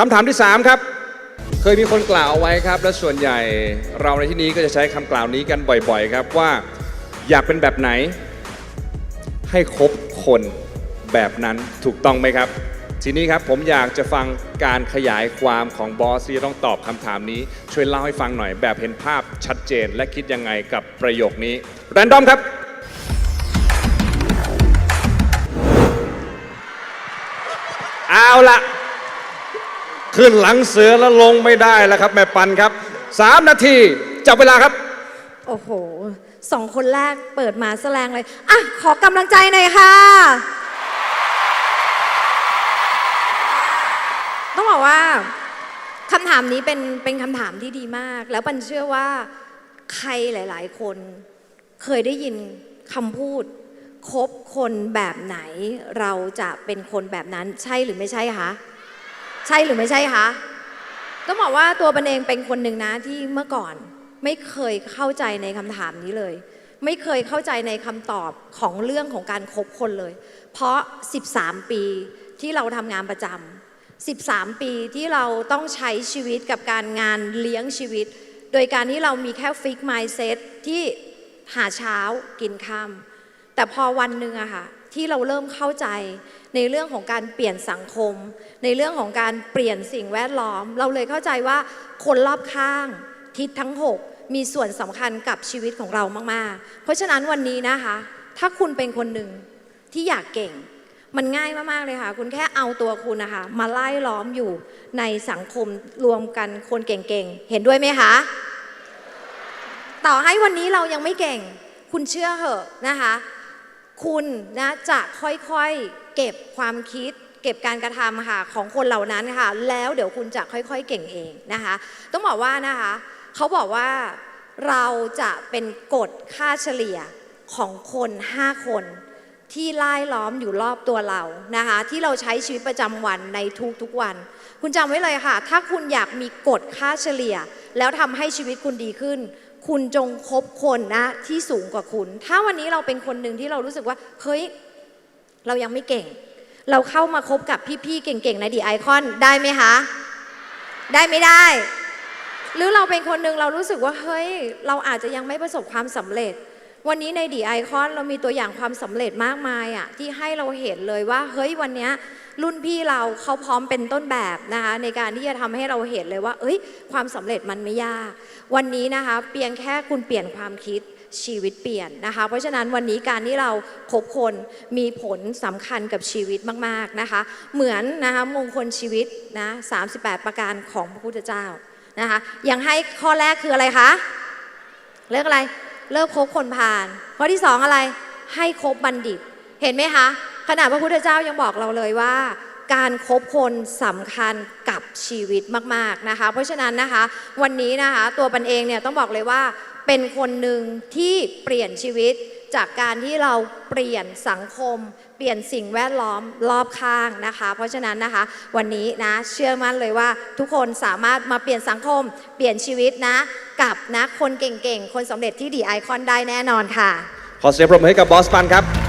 คำถามที่ 3 ครับ เคยมีคนกล่าวเอาไว้ครับ และส่วนใหญ่เราในที่นี้ก็จะใช้คำกล่าวนี้กันบ่อยๆ ครับว่าอยากเป็นแบบไหน ให้คบคนแบบนั้นถูกต้องไหมครับ ทีนี้ครับผมอยากจะฟังการขยายความของบอสที่จะต้องตอบคำถามนี้ ช่วยเล่าให้ฟังหน่อยแบบเห็นภาพชัดเจนและคิดยังไงกับประโยคนี้แรนดอมครับเอาละ ขึ้นหลังเสือแล้วลงไม่ได้แล้วครับ แม่ปันครับ3นาทีจับเวลาครับ โอ้โหสองคนแรกเปิดมาแสลงเลย อะ ขอกำลังใจหน่อยค่ะ ต้องบอกว่าคำถามนี้เป็นเป็นคำถามที่ดีมาก แล้วปันเชื่อว่าใครหลาย ๆ คนเคยได้ยินคำพูดคบคนแบบไหน เราจะเป็นคนแบบนั้นใช่หรือไม่ใช่คะ ใช่หรือไม่ใช่คะต้องบอกว่าตัวปันเองเป็นคนหนึ่งนะที่เมื่อก่อนไม่เคยเข้าใจในคำถามนี้เลย ไม่เคยเข้าใจในคำตอบของเรื่องของการคบคนเลย เพราะ 13 ปีที่เราทำงานประจำ13 ปีที่เราต้องใช้ชีวิตกับการงานเลี้ยงชีวิต โดยการที่เรามีแค่ฟิกไมซ์เซตที่หาเช้ากินค่ำแต่พอวันหนึ่งอะค่ะ ที่เราเริ่มเข้าใจในเรื่องของการเปลี่ยนสังคม ในเรื่องของการเปลี่ยนสิ่งแวดล้อม เราเลยเข้าใจว่าคนรอบข้างทิศทั้ง 6 มีส่วนสำคัญกับชีวิตของเรามากๆ เพราะฉะนั้นวันนี้นะคะ ถ้าคุณเป็นคนหนึ่งที่อยากเก่งมันง่ายมาก ๆ เลยค่ะ คุณแค่เอาตัวคุณนะคะ มาไล่ล้อมอยู่ในสังคมรวมกันคนเก่ง ๆ เห็นด้วยไหมคะ ต่อให้วันนี้เรายังไม่เก่ง คุณเชื่อเหอะนะคะ คุณนะจะค่อยๆเก็บความคิด เก็บการกระทำค่ะของคนเหล่านั้นค่ะ แล้วเดี๋ยวคุณจะค่อยๆเก่งเองนะคะ ต้องบอกว่านะคะเขาบอกว่าเราจะเป็นกฎค่าเฉลี่ยของคน 5 คนที่ไล่ล้อมอยู่รอบตัวเรานะคะที่เราใช้ชีวิตประจำวันในทุกๆวัน คุณจำไว้เลยค่ะ ถ้าคุณอยากมีกฎค่าเฉลี่ย แล้วทำให้ชีวิตคุณดีขึ้น คุณจงคบคนนะที่สูงกว่าคุณ ถ้าวันนี้เราเป็นคนหนึ่งที่เรารู้สึกว่า เฮ้ย เรายังไม่เก่ง เราเข้ามาคบกับพี่ๆเก่งๆในดีไอคอนได้ไหมคะ ได้ไม่ได้ หรือเราเป็นคนหนึ่งเรารู้สึกว่า เฮ้ย เราอาจจะยังไม่ประสบความสำเร็จ วันนี้ในดีไอคอนเรามีตัวอย่างความสำเร็จมากมายอะที่ให้เราเห็นเลยว่า เฮ้ยวันนี้รุ่นพี่เราเขาพร้อมเป็นต้นแบบนะคะในการที่จะทำให้เราเห็นเลยว่า เอ้ย ความสำเร็จมันไม่ยาก วันนี้นะคะ เพียงแค่คุณเปลี่ยนความคิดชีวิตเปลี่ยนนะคะ เพราะฉะนั้นวันนี้การที่เราคบคนมีผลสำคัญกับชีวิตมากๆนะคะ เหมือนนะคะมงคลชีวิตนะ38 ประการของพระพุทธเจ้านะคะยังให้ข้อแรกคืออะไรคะเลิกอะไร เลิกคบคนพาลข้อที่สองอะไรให้คบบัณฑิต เห็นไหมคะขณะพระพุทธเจ้ายังบอกเราเลยว่า การคบคนสำคัญกับชีวิตมากๆนะคะ เพราะฉะนั้นนะคะ วันนี้นะคะตัวปันเองเนี่ยต้องบอกเลยว่าเป็นคนหนึ่งที่เปลี่ยนชีวิต จากการที่เราเปลี่ยนสังคม เปลี่ยนสิ่งแวดล้อมรอบข้างนะคะ เพราะฉะนั้นนะคะ วันนี้นะเชื่อมั่นเลยว่าทุกคนสามารถมาเปลี่ยนสังคม เปลี่ยนชีวิตนะ กับนะคนเก่งๆ คนสำเร็จที่ดีไอคอนได้แน่นอนค่ะ ขอเสียงปรบมือให้กับบอสปันครับ